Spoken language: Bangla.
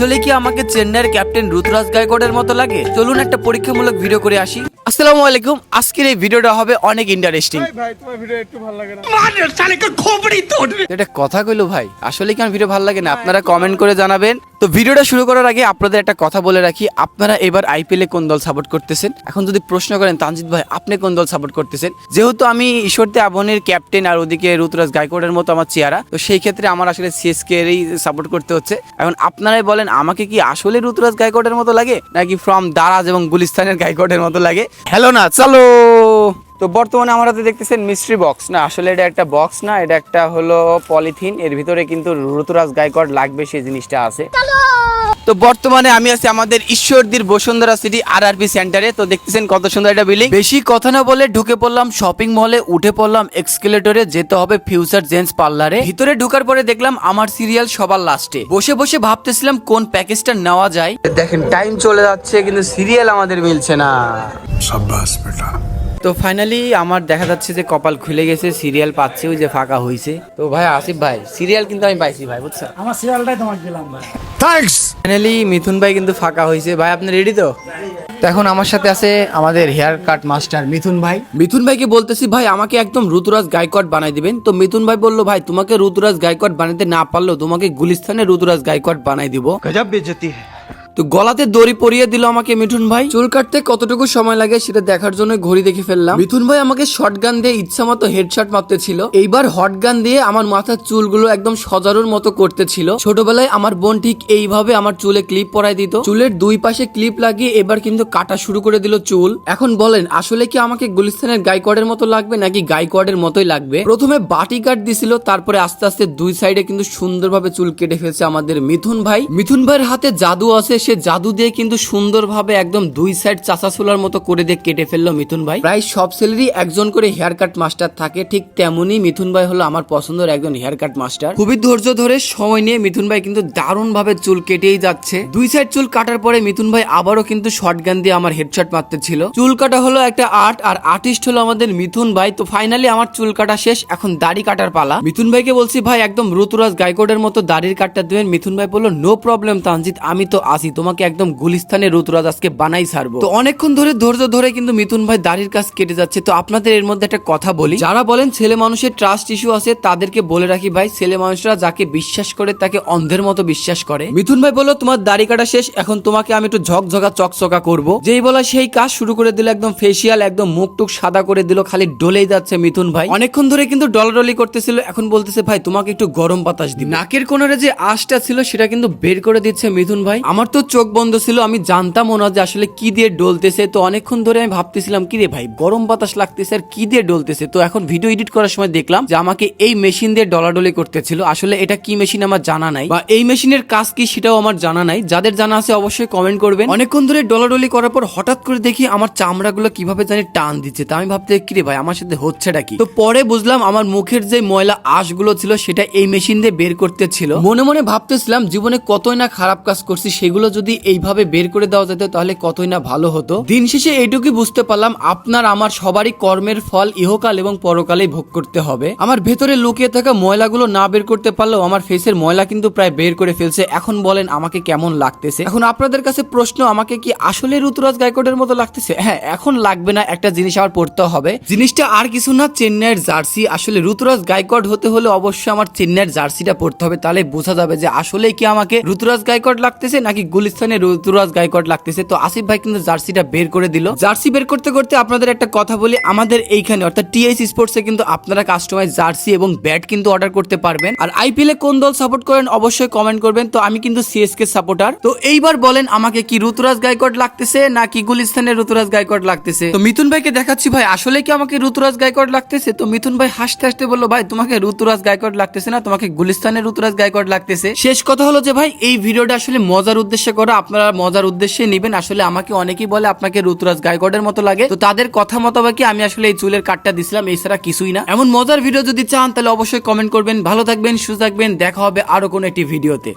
আসলে কি আমাকে চেন্নাইয়ের ক্যাপ্টেন রুতরাজ গায়কোয়াড়ের মতো লাগে? চলুন একটা পরীক্ষামূলক ভিডিও করে আসি। আসসালামু আলাইকুম। আজকের এই ভিডিওটা হবে অনেক ইন্টারেস্টিং ভাই তোমার ভিডিও একটু ভালো লাগে না। এটা কথা কইলো ভাই। আসলে কি আমার ভিডিও ভালো লাগে না? আপনারা কমেন্ট করে জানাবেন। তো ভিডিওটা শুরু করার আগে আপনাদের একটা কথা বলে রাখি, আপনারা এবার আইপিএল কোন দল সাপোর্ট করতেছেন? এখন যদি প্রশ্ন করেন তানজিৎ ভাই, আপনি কোন দল সাপোর্ট করতেছেন? যেহেতু আমি ঈশ্বরদে আবনের ক্যাপ্টেন আর ওদিকে ঋতুরাজ গায়কোয়াড়ের মতো আমার চেহারা, তো সেই ক্ষেত্রে আমার আসলে সিএসকে এরই সাপোর্ট করতে হচ্ছে। এখন আপনারাই বলেন, আমাকে কি আসলে ঋতুরাজ গায়কোয়াড়ের মতো লাগে, নাকি ফ্রম দারাজ এবং গুলিস্তানের গায়কোয়াড়ের মতো লাগে? হ্যালো না, চলো! তো বর্তমানে আমরা তো দেখতেছেন মিস্ট্রি বক্স না আসলে এটা একটা বক্স না এটা একটা হলো পলিথিন এর ভিতরে কিন্তু ঋতুরাজ গায়কোয়াড় লাগবে সেই জিনিসটা আছে। তো বর্তমানে আমি আছি আমাদের ঈশ্বরদীর বসুন্ধরা সিটি আর আরপি সেন্টারে তো দেখতেছেন কত সুন্দর একটা বিল্ডিং বেশি কথা না বলে ঢুকে পড়লাম শপিং মলে উঠে পড়লাম এক্সকেলেটরে যেতে হবে ফিউচার জেন্টস পার্লারে ভিতরে ঢুকার পরে দেখলাম আমার সিরিয়াল সবার লাস্টে বসে বসে ভাবতেছিলাম কোন প্যাকেজটা নেওয়া যায়। দেখেন টাইম চলে যাচ্ছে কিন্তু সিরিয়াল আমাদের মিলছে না। শাবাশ বেটা। তো ফাইনালি আমার দেখা যাচ্ছে যে কপাল খুলে গেছে সিরিয়াল পাচ্ছি ওই যে ফাঁকা হয়েছে তো ভাই আসিফ ভাই সিরিয়াল কিন্তু আমি পাইছি ভাই বুঝছ? আমার সিরিয়ালটাই তোমাকে দিলাম ভাই। থ্যাঙ্কস ফাইনালি মিথুন ভাই কিন্তু ফাঁকা হয়েছে ভাই আপনি রেডি তো? তো এখন আমার সাথে আছে আমাদের হেয়ার কাট মাস্টার মিথুন ভাই। মিথুন ভাইকে বলতেছি ভাই আমাকে একদম ঋতুরাজ গায়কোয়াড় বানাই দিবেন। তো মিথুন ভাই বলল ভাই তোমাকে ঋতুরাজ গায়কোয়াড় বানাতে না পারলেও তোমাকে গুলিস্তানে ঋতুরাজ গায়কোয়াড় বানাই দিব। গজব বেজতি है তো গলাতে দড়ি পরিয়ে দিল আমাকে মিঠুন ভাই। চুল কাটতে কতটুকু সময় লাগে সেটা দেখার জন্য ঘড়ি দেখে ফেললাম। মিথুন ভাই আমাকে শর্ট গান দিয়ে ইচ্ছা মতো হেডশট মারতে ছিল এইবার হট গান দিয়ে আমার মাথার চুলগুলো একদম সজারুর মতো করতে ছিল ছোটবেলায় আমার বোন ঠিক এইভাবে আমার চুলে ক্লিপ পরাই দিত। চুলের দুই পাশে ক্লিপ লাগিয়ে এবার কিন্তু কাটা শুরু করে দিল চুল। এখন বলেন, আসলে কি আমাকে গুলিস্তানের গাইকোয়াডের মতো লাগবে নাকি গাইকোয়াডের মতোই লাগবে? প্রথমে বাটি কাট দিছিল, তারপরে আস্তে আস্তে দুই সাইডে কিন্তু সুন্দরভাবে চুল কেটে ফেলছে আমাদের মিথুন ভাই। মিথুন ভাইয়ের হাতে জাদু আছে সে জাদু দিয়ে কিন্তু সুন্দরভাবে একদম দুই সাইড চাচা চুলার মতো করে দিয়ে কেটে ফেলল মিথুন ভাই। প্রায় সব ছেলেরই একজন করে হেয়ার কাট মাস্টার থাকে ঠিক তেমনই মিথুন ভাই হলো আমার পছন্দের একজন হেয়ার কাট মাস্টার খুবই ধৈর্য ধরে সময় নিয়ে মিথুন ভাই কিন্তু দারুণ ভাবে চুল কেটেই যাচ্ছে। দুই সাইড চুল কাটার পরে মিথুন ভাই আবারও কিন্তু শর্ট গান দিয়ে আমার হেডশট মারতে ছিল চুল কাটা হলো একটা আর্ট আর আর্টিস্ট হলো আমাদের মিথুন ভাই। তো ফাইনালি আমার চুল কাটা শেষ এখন দাড়ি কাটার পালা। মিথুন ভাইকে বলছি ভাই একদম ঋতুরাজ গায়কোডের মতো দাড়ির কাটটা দেবেন। মিথুন ভাই বলল নো প্রবলেম তানজিৎ আমি তো আসি তোমাকে একদম গুলিস্তানে ঋতুরাজ আজকে বানাই ছাড়বো। তো অনেকক্ষণ ধরে ধৈর্য ধরে কিন্তু মিথুন ভাই দাড়ির কাজ কেটে যাচ্ছে। তো আপনাদের এর মধ্যে একটা কথা বলি। যারা বলেন ছেলে মানুষের ট্রাস্ট ইস্যু আছে, তাদেরকে বলে রাখি ভাই, ছেলে মানুষরা যাকে বিশ্বাস করে তাকে অন্ধের মতো বিশ্বাস করে। মিথুন ভাই বলল, তোমার দাড়ি কাটা শেষ, এখন তোমাকে আমি একটু ঝকঝকা, চকচকা করব। যেই বলা সেই কাজ শুরু করে দিল, একদম ফেসিয়াল একদম মুখ টুক সাদা করে দিল, খালি ডলেই যাচ্ছে মিথুন ভাই। অনেকক্ষণ ধরে কিন্তু ডলাডলি করতেছিল, এখন বলতেছে, ভাই, তোমাকে একটু গরম বাতাস দিই নাকের কোণরে যে আশটা ছিল, সেটা কিন্তু বের করে দিচ্ছে মিথুন ভাই। আমার তো চোখ বন্ধ ছিল, আমি জানতাম না যে আসলে কি দিয়ে ডলতেছে। তো অনেকক্ষণ ধরে আমি ভাবতেছিলাম কি রে ভাই, গরম বাতাস লাগতেছে, আর কি দিয়ে ডলতেছে? তো এখন ভিডিও এডিট করার সময় দেখলাম যে আমাকে এই মেশিন দিয়ে ডলাডলি করতেছিল। আসলে এটা কি মেশিন আমার জানা নাই, বা এই মেশিনের কাজ কি সেটাও আমার জানা নাই। যাদের জানা আছে অবশ্যই কমেন্ট করবেন। অনেকক্ষণ ধরে ডলাডলি করার পর হঠাৎ করে দেখি আমার চামড়াগুলো কীভাবে জানি টান দিচ্ছে। তা আমি ভাবতে কি রে ভাই, আমার সাথে হচ্ছেটা কি? তো পরে বুঝলাম আমার মুখের যে ময়লা আঁশগুলো ছিল, সেটা এই মেশিন দিয়ে বের করতে ছিল মনে মনে ভাবতেছিলাম, জীবনে কতই না খারাপ কাজ করছি, সেগুলো যদি এইভাবে বের করে দেওয়া যেত, তাহলে কতই না ভালো হতো। দিন শেষে এইটুকুই বুঝতে পারলাম, আপনার আমার সবারই কর্মের ফল ইহকাল এবং পরকালেই ভোগ করতে হবে। আমার ভেতরে লুকিয়ে থাকা ময়লাগুলো না বের করতে পারলেও আমার ফেসের ময়লা কিন্তু প্রায় বের করে ফেলছে। এখন বলেন, আমাকে কেমন লাগতেছে? এখন আপনাদের কাছে প্রশ্ন, আমাকে কি আসলে ঋতুরাজ গায়কোডের মতো লাগতেছে? হ্যাঁ এখন লাগবে না, একটা জিনিস আমার পড়তে হবে। জিনিসটা আর কিছু না, চেন্নাইয়ের জার্সি। আসলে ঋতুরাজ গায়কোয়াড হতে হলে অবশ্যই আমার চেন্নাইয়ের জার্সিটা পড়তে হবে। তাহলে বোঝা যাবে যে আসলে কি আমাকে ঋতুরাজ গায়কোয়াড লাগতেছে, নাকি গুলিস্তানের ঋতুরাজ গায়কোয়াড লাগতেছে। তো আসিফ ভাই কিন্তু জার্সিটা বের করে দিল। জার্সি বের করতে করতে আপনাদের একটা কথা বলি। আমাদের এইখানে, অর্থাৎ টিএস স্পোর্টসে কিন্তু আপনারা কাস্টমাইজ জার্সি এবং ব্যাট কিন্তু অর্ডার করতে পারবেন। আর আইপিএল কোন দল সাপোর্ট করেন অবশ্যই কমেন্ট করবেন। তো আমি কিন্তু সিএসকে সাপোর্টার তো এইবার বলেন, আমাকে কি ঋতুরাজ গায়কোয়াড লাগতেছে নাকি গুলিস্তানের ঋতুরাজ গায়কোয়াড লাগতেছে? তো মিথুন ভাইকে দেখাচ্ছি ভাই, আসলে কি আমাকে ঋতুরাজ গায়কোয়াড লাগতেছে? তো মিথুন ভাই হাসতে হাসতে বলল, ভাই, তোমাকে ঋতুরাজ গায়কোয়াড লাগতেছে না? তোমাকে গুলিস্তানের ঋতুরাজ গায়কোয়াড লাগতেছে? শেষ কথা হলো যে ভাই, এই ভিডিওটা আসলে মজার উদ্দেশ্যে করা আপনারা মজার উদ্দেশ্যে নেবেন। আসলে আমাকে অনেকেই বলে, আপনাকে ঋতুরাজ গায়কোয়াডের মতো লাগে। তো তাদের কথা মতবাকি আমি আসলে এই চুলের কাটটা দিছিলাম, এছাড়া কিছুই না। এমন মজার ভিডিও যদি চান, তাহলে অবশ্যই কমেন্ট করবেন। ভালো থাকবেন, সুস্থ থাকবেন। দেখা হবে আরও কোনো একটি ভিডিওতে